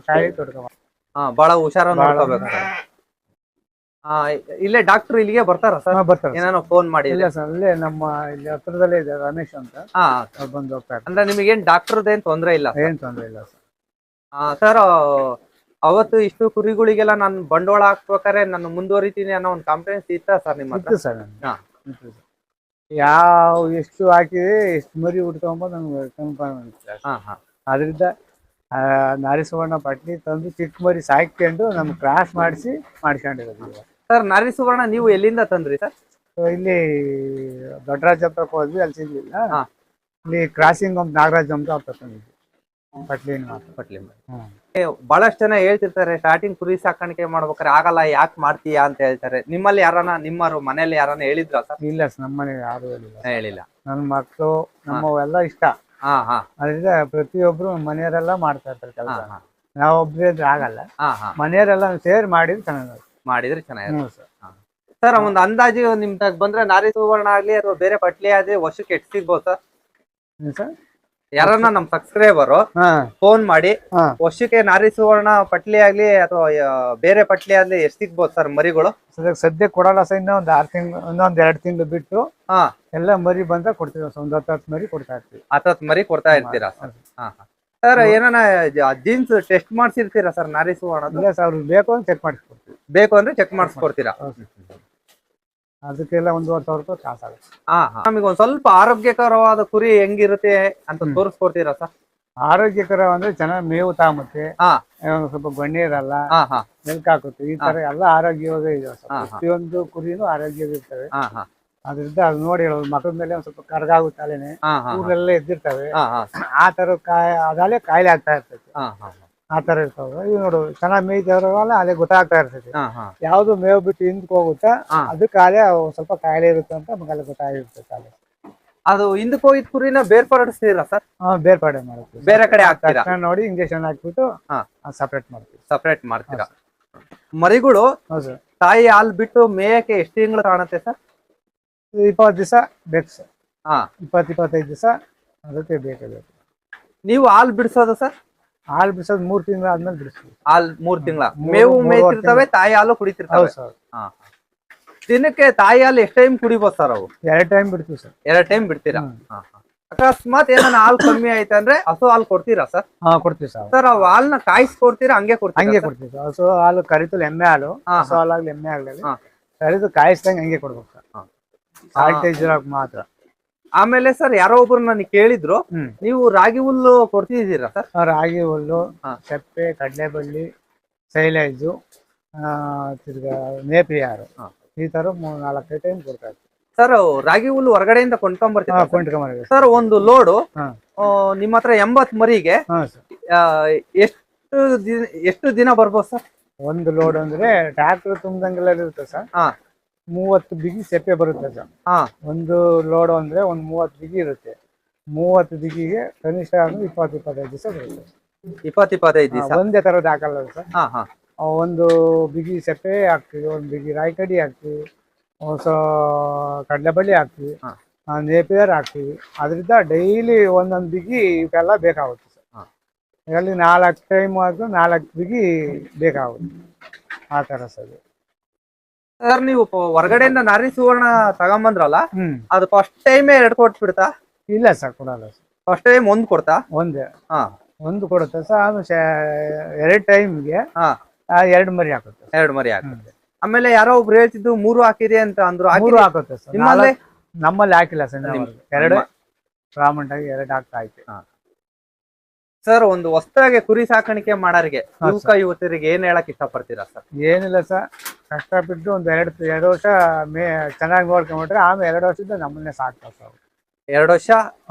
ಕಾಯಿಲೆ ತೊಡ್ಕೋ ಹಾ ಬಹಳ ಹುಷಾರ ನೋಡ್ಕೋಬೇಕು ಸರ್. ಇಲ್ಲೇ ಡಾಕ್ಟರ್ ಇಲ್ಲಿಗೆ ಬರ್ತಾರ ಸರ್ ಬರ್ತಾರೆ. ಏನಾನ ಫೋನ್ ಮಾಡಿ ಇಲ್ಲ ಸರ್ ಅಲ್ಲೇ ನಮ್ಮ ಇಲ್ಲಿ ಹತ್ರದಲ್ಲೇ ಇದೆ ರಮೇಶ್ ಅಂತ. ಹಾ ಅವ್ರು ಬಂದು ಹೋಗ್ತಾರೆ. ಅಂದ್ರೆ ಅಂದ್ರೆ ಏನ್ ಡಾಕ್ಟರ್ ಏನ್ ತೊಂದ್ರೆ ಇಲ್ಲ ಏನ್ ತೊಂದ್ರೆ ಇಲ್ಲ ಸರ್ ಸರ್ ಅವತ್ತು ಇಷ್ಟು ಕುರಿಗಳಿಗೆಲ್ಲ ನಾನು ಬಂಡವಾಳ ಹಾಕ್ಬೇಕಾರೆ ನಾನು ಮುಂದುವರಿತೀನಿ ಅನ್ನೋ ಒಂದು ಕಾನ್ಫಿಡೆನ್ಸ್ ಇತ್ತ ಸರ್ ನಿಮ್ಮ ಹತ್ರ? ಇತ್ತು ಸರ್. ಹಾ. ಇತ್ತು. ಯಾವ ಎಷ್ಟು ಹಾಕಿದೆ ಎಷ್ಟು ಮರಿ ಉಟ್ಕೊಂಬೋದು ನಮ್ಗೆ ಕನ್ಫರ್ಮ್ ಹಾ ಹಾ. ಅದರಿಂದ ನಾರಿ ಸುವರ್ಣ ಪಟ್ಟಿ ತಂದು ಚಿಕ್ಕ ಮರಿ ಸಾಕ್ಕೊಂಡು ನಮ್ಗೆ ಕ್ರಾಸ್ ಮಾಡಿಸಿ ಮಾಡ್ಕೊಂಡಿರೋದು ಸರ್ ನಾರಿ ಸುವರ್ಣ ನೀವು ಎಲ್ಲಿಂದ ತಂದ್ರಿ ಸರ್ ಇಲ್ಲಿ ದೊಡ್ಡರಾಜ್ ಹತ್ರಕ್ಕೆ ಹೋದ್ವಿ ಅಲ್ಲಿ ಸಿಗ್ಲಿಲ್ಲ. ಇಲ್ಲಿ ಕ್ರಾಸಿಂಗ್ ಒಂದು ನಾಗರಾಜ್ ಅಂತ ಹತ್ರ ತಂದಿದ್ವಿ ಪಟ್ಲಿನ ಮಾತ್ರ. ಪಟ್ಲಿ. ಬಹಳಷ್ಟು ಜನ ಹೇಳ್ತಿರ್ತಾರೆ ಸ್ಟಾರ್ಟಿಂಗ್ ಕುರಿ ಸಾಕಾಣಿಕೆ ಮಾಡ್ಬೇಕಾದ್ರೆ ಆಗಲ್ಲ ಯಾಕೆ ಮಾಡ್ತೀಯಾ ಅಂತ ಹೇಳ್ತಾರೆ. ನಿಮ್ಮಲ್ಲಿ ಯಾರನ್ನ ನಿಮ್ಮರು ಮನೇಲಿ ಯಾರನ್ನ ಹೇಳಿದ್ರ ಸರ್ ಇಲ್ಲ ಸರ್ ನಮ್ಮ ಮನೆಗೆ ಯಾರು ಹೇಳಿಲ್ಲ. ಹೇಳಿಲ್ಲ. ನನ್ನ ಮಕ್ಕಳು ನಮ್ಮವೆಲ್ಲ ಇಷ್ಟ. ಹಾ ಹಾ. ಅದರಿಂದ ಪ್ರತಿಯೊಬ್ರು ಮನೆಯವರೆಲ್ಲ ಮಾಡ್ತಾ ಇರ್ತಾರೆ ಕೆಲಸ. ಹಾ. ನಾವೊಬ್ಬರೇ ಆಗಲ್ಲ. ಮನೆಯವರೆಲ್ಲ ಸೇರ್ ಮಾಡಿದ್ರೆ ಚೆನ್ನಾಗಿ ಮಾಡಿದ್ರೆ ಚೆನ್ನಾಗಿರುತ್ತೆ ಸರ್. ಸರ್ ಒಂದು ಅಂದಾಜು ನಿಮ್ ಬಂದ್ರೆ ನಾರಿ ಸುವರ್ಣ ಆಗ್ಲಿ ಅಥವಾ ಬೇರೆ ಪಟ್ಲಿ ಆಗ್ಲಿ ವರ್ಷಕ್ಕೆ ಎಷ್ಟು ಸಿಗ್ಬೋದು ಸರ್? ಯಾರನ್ನ ನಮ್ ಸಬ್ಸ್ಕ್ರೈಬರು ಫೋನ್ ಮಾಡಿ ವರ್ಷಕ್ಕೆ ನಾರಿ ಸುವರ್ಣ ಪಟ್ಲಿ ಆಗ್ಲಿ ಅಥವಾ ಬೇರೆ ಪಟ್ಲಿ ಆಗ್ಲಿ ಎಷ್ಟು ಸಿಗ್ಬೋದು ಸರ್ ಮರಿಗಳು? ಸದ್ಯ ಕೊಡಲ್ಲ ಸರ್ ಇನ್ನೂ ಒಂದ್ ಆರು ತಿಂಗ್ ಇನ್ನೊಂದ್ ಎರಡ್ ತಿಂಗಳು ಬಿಟ್ಟು ಹಾ. ಎಲ್ಲ ಮರಿ ಬಂದ ಕೊಡ್ತೀವಿ ಒಂದ್ ಹತ್ತು ಮರಿ ಕೊಡ್ತಾ ಇರ್ತೀವಿ. ಹತ್ತು ಮರಿ ಕೊಡ್ತಾ ಇರ್ತೀರಾ ಸರ್? ಹಾ. ಸರ್ ಏನಾನ ಜೀನ್ಸ್ ಟೆಸ್ಟ್ ಮಾಡ್ಸಿರ್ತೀರಾ ಸರ್ ನಾರಿ ಅನ್ನೋದು? ಇಲ್ಲ ಸರ್ ಬೇಕು ಅಂತ ಚೆಕ್ ಮಾಡಿಸ್ಕೊಡ್ತೀವಿ. ಬೇಕು ಅಂದ್ರೆ ಚೆಕ್ ಮಾಡಿಸ್ಕೊಡ್ತೀರಾ? ಅದಕ್ಕೆಲ್ಲ ಒಂದೂವರೆ ಸಾವಿರ ರೂಪಾಯಿ ಕಾಸಾಗುತ್ತೆ ಆಗುತ್ತೆ. ಹಾ ನಮಗೆ ಒಂದ್ ಸ್ವಲ್ಪ ಆರೋಗ್ಯಕರವಾದ ಕುರಿ ಹೆಂಗಿರುತ್ತೆ ಅಂತ ತೋರಿಸ್ಕೊಡ್ತೀರಾ ಸರ್? ಆರೋಗ್ಯಕರ ಅಂದ್ರೆ ಚೆನ್ನಾಗಿ ಮೇವು ತಾಮತ್ತೆ ಸ್ವಲ್ಪ ಗೊಣ್ಣೆ ಇರಲ್ಲ ಮೆಲ್ಕ್ ಹಾಕುತ್ತೆ ಈ ತರ ಎಲ್ಲ ಆರೋಗ್ಯವಾಗ ಇದೆ. ಪ್ರತಿಯೊಂದು ಕುರಿನೂ ಆರೋಗ್ಯವಿರ್ತವೆ. ಅದರಿಂದ ಅದು ನೋಡಿ ಹೇಳೋದು ಮಕ್ಕಳ ಮೇಲೆ ಒಂದ್ ಸ್ವಲ್ಪ ಕರ್ಗಾಗುತ್ತೆ ಅಲ್ಲೇನೆ ಹಾ ಹಾ ಕೂದಲೆಲ್ಲ ಎದ್ದಿರ್ತವೆ. ಹಾ ಹಾ ಆ ತರ ಕಾಯ ಅದಾಲೆ ಕಾಯಿಲೆ ಆಗ್ತಾ ಇರ್ತೈತಿ ಹಾ ಹಾ ಆ ತರ ಇರ್ತಾವ. ಇವ್ ನೋಡು ಚೆನ್ನಾಗಿ ಮೇಯ್ತವ್ರಲ್ಲ ಅದೇ ಗೊತ್ತಾಗ್ತಾ ಇರ್ತೈತಿ ಹಾ ಹಾ. ಯಾವ್ದು ಮೇವು ಬಿಟ್ಟು ಹಿಂದಕ್ಕೆ ಹೋಗುತ್ತಾ ಹಾ. ಅದು ಸ್ವಲ್ಪ ಕಾಯಿಲೆ ಇರುತ್ತೆ ಅಂತ ಮಗಲ್ಲ ಗೊತ್ತಾಗಿರ್ತೈತೆ ಕಾಲೇ. ಅದು ಹಿಂದಕ್ಕೆ ಹೋಗಿದ್ ಕುರಿನ ಬೇರ್ಪಡಿಸ್ತೀರಾ ಸರ್? ಹಾ ಬೇರ್ಪಾಡೆ ಮಾಡ್ತೀವಿ. ಬೇರೆ ಕಡೆ ಹಾಕ್ತೀರಾ? ತಕ್ಷಣ ನೋಡಿ ಇಂಜೆಕ್ಷನ್ ಹಾಕ್ಬಿಟ್ಟು ಹಾ. ಸಪ್ರೇಟ್ ಮಾಡ್ತೀವಿ. ಸಪರೇಟ್ ಮಾಡ್ತೀರಾ? ಮರಿಗಳು ಹೌದು. ತಾಯಿ ಹಾಲ್ ಬಿಟ್ಟು ಮೇಯಕ್ಕೆ ಎಷ್ಟು ತಿಂಗಳು ಕಾಣುತ್ತೆ ಸರ್? ಇಪ್ಪತ್ತು ದಿವಸ ಬೇಕು ಸರ್. ಹಾ. ಇಪ್ಪತ್ತು ಇಪ್ಪತ್ತೈದು ದಿವಸ ಅದಕ್ಕೆ ಬೇಕೇ ಬೇಕು ನೀವು ಹಾಲ್ ಬಿಡಿಸೋದ ಸರ್? ಹಾಲು ಬಿಡಿಸೋದು ಮೂರು ತಿಂಗಳ ಆದ್ಮೇಲೆ ಬಿಡಿಸ್ತೀವಿ. ಹಾಲ್ ಮೂರ್ ತಿಂಗಳ. ಮೂರು- ಮೇವು ಮೂರುವರೆ ಮೇಯ್ತಿರ್ತವೆ ತಾಯಿ ಹಾಲು ಕುಡಿತಿರ್ತವೆ. ಹೌದು ಸರ್. ಹಾ. ದಿನಕ್ಕೆ ತಾಯಿ ಹಾಲು ಎಷ್ಟು ಟೈಮ್ ಕುಡಿಬೋದು ಸರ್ ಅವು? ಎರಡು ಟೈಮ್ ಬಿಡ್ತೀವಿ ಸರ್. ಎರಡ್ ಟೈಮ್ ಬಿಡ್ತೀರಾ? ಹ್ಮ್. ಹಾ, ಹಾ. ಅಕಸ್ಮಾತ್ ಏನಾನ ಹಾಲು ಕಮ್ಮಿ ಆಯ್ತು ಅಂದ್ರೆ ಹಸು ಹಾಲು ಕೊಡ್ತೀರಾ ಸರ್? ಹಾ ಕೊಡ್ತೀವಿ ಸರ್. ಸರ್ ಅವ್ ಹಾಲ್ನ ಕಾಯಿಸ್ಕೊಡ್ತೀರಾ ಹಂಗೆ ಕೊಡ್ತೀರಾ ಹಂಗೆ? ಕೊಡ್ತೀವಿ ಸರ್. ಹಸು ಹಾಲು ಕರಿತಲ್ ಎಮ್ಮೆ ಹಾಲು. ಹಾ, ಹಸು ಹಾಲಾಗ್ಲಿ ಎಮ್ಮೆ ಆಗ್ಲಿ ಹಾ. ಕರಿದು ಕಾಯಿಸ್ದಂಗೆ ಹಂಗೆ ಕೊಡ್ಬೇಕು ಮಾತ್ರ. ಆಮೇಲೆ ಸರ್ ಯಾರೋ ಒಬ್ರು ನನಗೆ ಕೇಳಿದ್ರು ನೀವು ರಾಗಿ ಹುಲ್ಲು ಕೊಡ್ತಿದ್ದೀರಾ ಸರ್? ರಾಗಿ ಹುಲ್ಲು. ಸೆಪ್ಪೆ ಕಡಲೆಬಳ್ಳಿ ಸೈಲೇಜು ತಿರ್ಗಾ ನೇಪಿಯಾರು. ಈ ತರ ಮೂರ್ ನಾಲ್ಕು ಟೈಮ್ ಕೊಡ್ತಾ ಸರ್ ರಾಗಿ ಹುಲ್ಲು ಹೊರಗಡೆಯಿಂದ ಕೊಂಡ್ಕೊಂಬರ್ತೀವಿ ಸರ್? ಒಂದು ಲೋಡು ನಿಮ್ಮ ಹತ್ರ ಎಂಬತ್ ಮರಿಗೆ ಎಷ್ಟು ದಿನ ಎಷ್ಟು ದಿನ ಬರ್ಬೋದು ಸರ್? ಒಂದು ಲೋಡ್ ಅಂದ್ರೆ ಟ್ರ್ಯಾಕ್ಟರ್ ತುಂಬದಂಗೆಲ್ಲ ಇರುತ್ತೆ ಸರ್. ಹಾ. ಮೂವತ್ತು ಬಿಗಿ ಸೆಪ್ಪೆ ಬರುತ್ತೆ ಸರ್. ಹಾ. ಒಂದು ಲೋಡ್ ಅಂದ್ರೆ ಒಂದು ಮೂವತ್ತು ಬಿಗಿ ಇರುತ್ತೆ. ಮೂವತ್ತು ಬಿಗಿಗೆ ಕನಿಷ್ಠ ಅಂದ್ರೆ ಇಪ್ಪತ್ತು ಇಪ್ಪತ್ತೈದು ದಿವಸ ಬರುತ್ತೆ ಇಪ್ಪತ್ತು ಇಪ್ಪತ್ತೈದು ದಿವಸ. ಒಂದೇ ತರದ್ ಹಾಕಲ್ಲ ಸರ್. ಹಾ ಹಾ. ಒಂದು ಬಿಗಿ ಸೆಪ್ಪೆ ಹಾಕ್ತೀವಿ ಒಂದು ಬಿಗಿ ರಾಯ್ಕಡಿ ಹಾಕ್ತೀವಿ ಹೊಸ ಕಡಲೆಬಳ್ಳಿ ಹಾಕ್ತೀವಿ ಹಾ. ಆ, ನೇಪಿಯರ್ ಹಾಕ್ತೀವಿ. ಅದರಿಂದ ಡೈಲಿ ಒಂದೊಂದು ಬಿಗಿ ಇವೆಲ್ಲ ಬೇಕಾಗುತ್ತೆ ಸರ್. ಇದರಲ್ಲಿ ನಾಲ್ಕು ಟೈಮ್ ಆದ್ರೂ ನಾಲ್ಕು ಬಿಗಿ ಬೇಕಾಗುತ್ತೆ. ಆ ಥರ ಸರ್ ಸರ್ ನೀವು ಹೊರಗಡೆಯಿಂದ ನಾರಿ ಸುವರ್ಣ ತಗೊಂಬಂದ್ರಲ್ಲ ಅದು ಫಸ್ಟ್ ಟೈಮ್ ಎರಡು ಕೊಟ್ಬಿಡ್ತಾ? ಇಲ್ಲ ಸರ್ ಕೊಡಲ್ಲ ಫಸ್ಟ್ ಟೈಮ್ ಒಂದ್ ಕೊಡ್ತಾ? ಒಂದೇ. ಹಾ. ಒಂದು ಕೊಡುತ್ತೆ ಸರ್ ಆಮೇಲೆ ಎರಡು ಟೈಮ್ಗೆ ಹಾ. ಎರಡು ಮರಿ ಹಾಕುತ್ತೆ ಎರಡು ಮರಿ ಹಾಕುತ್ತೆ. ಆಮೇಲೆ ಯಾರೋ ಒಬ್ರು ಹೇಳ್ತಿದ್ದು ಮೂರು ಹಾಕಿದೆ ಅಂತ ಅಂದ್ರು ಮೂರು? ಹಾಕುತ್ತೆ ಸರ್. ನಿಮ್ಮಲ್ಲಿ? ನಮ್ಮಲ್ಲಿ ಹಾಕಿಲ್ಲ ಸರ್ ಎರಡು ಪ್ರಾಮಂಟ್ ಆಗಿ ಎರಡು ಹಾಕ್ತಾ ಐತೆ ಸರ್ ಒಂದು ಹೊಸದಾಗಿ ಕುರಿ ಸಾಕಾಣಿಕೆ ಮಾಡೋರಿಗೆ ಯುವಕ ಯುವತಿಯರಿಗೆ ಏನ್ ಹೇಳಕ್ ಇಷ್ಟಪಡ್ತೀರಾ ಸರ್? ಏನಿಲ್ಲ ಸರ್ ಕಷ್ಟಪಟ್ಟು ಒಂದ್ ಎರಡು ಎರಡು ವರ್ಷ ಮೇ ಚೆನ್ನಾಗಿ ನೋಡ್ಕೊಂಡ್ಬಿಟ್ರೆ ಆಮೇಲೆ ಎರಡು ವರ್ಷದಿಂದ ನಮ್ಮನ್ನೇ ಸಾಕ್ತಾವ ಸರ್ ಎರಡು ವರ್ಷ.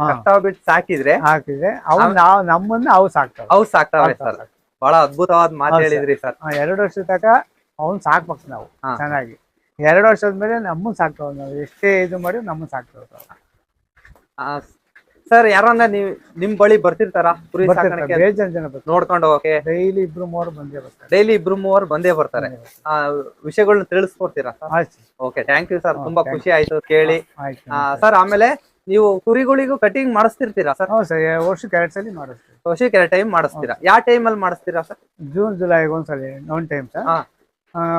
ಕಷ್ಟ ಬಿಟ್ಟು ಸಾಕಿದ್ರೆ ಹಾಕಿದ್ರೆ ಅವು ನಾವು ನಮ್ಮನ್ನ ಅವ್ ಸಾಕ್ತಾವ ಅವ್ ಸಾಕ್ತಾವೆ ಸರ್. ಬಹಳ ಅದ್ಭುತವಾದ ಮಾತು. ಹೇಳಿದ್ರಿ ಸರ್. ಎರಡು ವರ್ಷ ತನಕ ಅವ್ನ್ ಸಾಕ್ಬೇಕು ನಾವು ಚೆನ್ನಾಗಿ. ಎರಡು ವರ್ಷದ ಮೇಲೆ ನಮ್ಮನ್ ಸಾಕ್ತಾವ ನಾವು. ಎಷ್ಟೇ ಇದು ಮಾಡಿ ನಮ್ಮನ್ ಸಾಕ್ತಾವ ಸರ್ ಸರ್ ಯಾರನ್ನ ನೀವ್ ನಿಮ್ ಬಳಿ ಬರ್ತಿರ್ತಾರ? ಕುರಿ ಬರ್ತಿರ್ತಾರೆ ಸಾಕಾಣಿಕೆ ಬೇಜಾನ್ ಜನ ಬರ್ತಾರೆ. ನೋಡ್ಕೊಂಡು ಹೋಗಕ್ಕೆ. ಡೈಲಿ ಇಬ್ರು ಮೂವರು ಬಂದೇ ಬರ್ತಾರೆ. ಡೈಲಿ ಇಬ್ರು ಮೂವರು ಬಂದೇ ಬರ್ತಾರೆ. ಆ ವಿಷಯಗಳನ್ನ ತಿಳಿಸ್ಕೊಡ್ತೀರಾ ಆಯ್ತು ಓಕೆ ಥ್ಯಾಂಕ್ ಯು ಸರ್ ತುಂಬಾ ಖುಷಿ ಆಯ್ತು ಕೇಳಿ. ಆಯ್ತು ಸರ್ ಆಮೇಲೆ ನೀವು ಕುರಿಗಳಿಗೂ ಕಟಿಂಗ್ ಮಾಡಿಸ್ತಿರ್ತೀರಾ ಸರ್ ಹೌದು ಸರ್ ವರ್ಷಕ್ಕೆ ಎರಡು ಸಲ ಮಾಡಿಸ್ತೀವಿ. ವರ್ಷಕ್ಕೆ ಎರಡು ಟೈಮ್ ಮಾಡಿಸ್ತೀರಾ? ಯಾವ ಟೈಮ್ ಅಲ್ಲಿ ಮಾಡಿಸ್ತೀರಾ ಸರ್ ಜೂನ್ ಜುಲೈಗೆ ಒಂದ್ಸಲಿ one time sir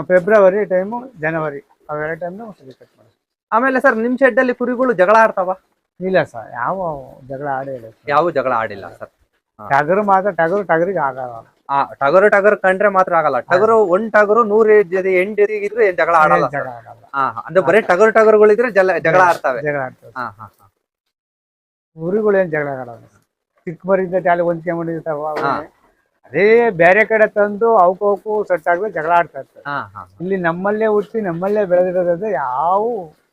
February time ಜನವರಿ ಅವೆರಡು ಟೈಮ್ ಒಂದ್ಸಲಿ ಕಟ್ ಮಾಡಿ ಆಮೇಲೆ ಸರ್ ನಿಮ್ ಶೆಡ್ ಅಲ್ಲಿ ಕುರಿಗಳು ಜಗಳ ಆಡ್ತಾವ? ಇಲ್ಲ ಸರ್ ಯಾವ ಜಗಳ ಆಡಿಲ್ಲ ಯಾವ ಜಗಳ ಆಡಿಲ್ಲ ಸರ್ ಟಗರು ಮಾತ್ರ ಟಗರು ಟಗರಿಗೆ ಆಗಲ್ಲ. ಆ ಟಗರು ಟಗರು ಕಂಡ್ರೆ ಮಾತ್ರ ಆಗಲ್ಲ. ಟಗರು ಒಂದ್ ಟಗರು ನೂರ ಜೊತೆ ಎಂಟ್ ಜೊತೆ ಇದ್ರೆ ಏನ್ ಜಗಳ ಆಡಲ್ಲ ಜಗಳ ಆಗಲ್ಲ. ಹಾ. ಅಂದ್ರೆ ಬರೀ ಟಗರು ಟಗರುಗಳಿದ್ರೆ ಜಲ ಜಗಳ ಆಡ್ತವೆ. ಜಗಳ ಆಡ್ತವೆ. ಹಾ ಹಾ ಹಾ. ಊರುಗಳು ಏನ್ ಜಗಳ ಆಡಲ್ಲ ಚಿಕ್ಕ ಮರಿಂದ ಚಾಲಿ ಹೊಂದ್ಕೊಂಡ್ಬಿಟ್ಟಿರ್ತಾವ. ಅದೇ ಬೇರೆ ಕಡೆ ತಂದು ಅವಕ್ಕೂ ಅವಕ್ಕೂ ಸೆಟ್ ಜಗಳ ಆಡ್ತಾ ಇರ್ತಾರೆ ಇಲ್ಲಿ ನಮ್ಮಲ್ಲೇ ಹುಟ್ಟಿ ನಮ್ಮಲ್ಲೇ ಬೆಳೆದಿರೋದ್ರಿಂದ ಯಾವ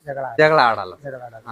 ಜಗಳ ಜಗಳ ಆಡಲ್ಲ ಜಗಳ ಆಡಲ್ಲ.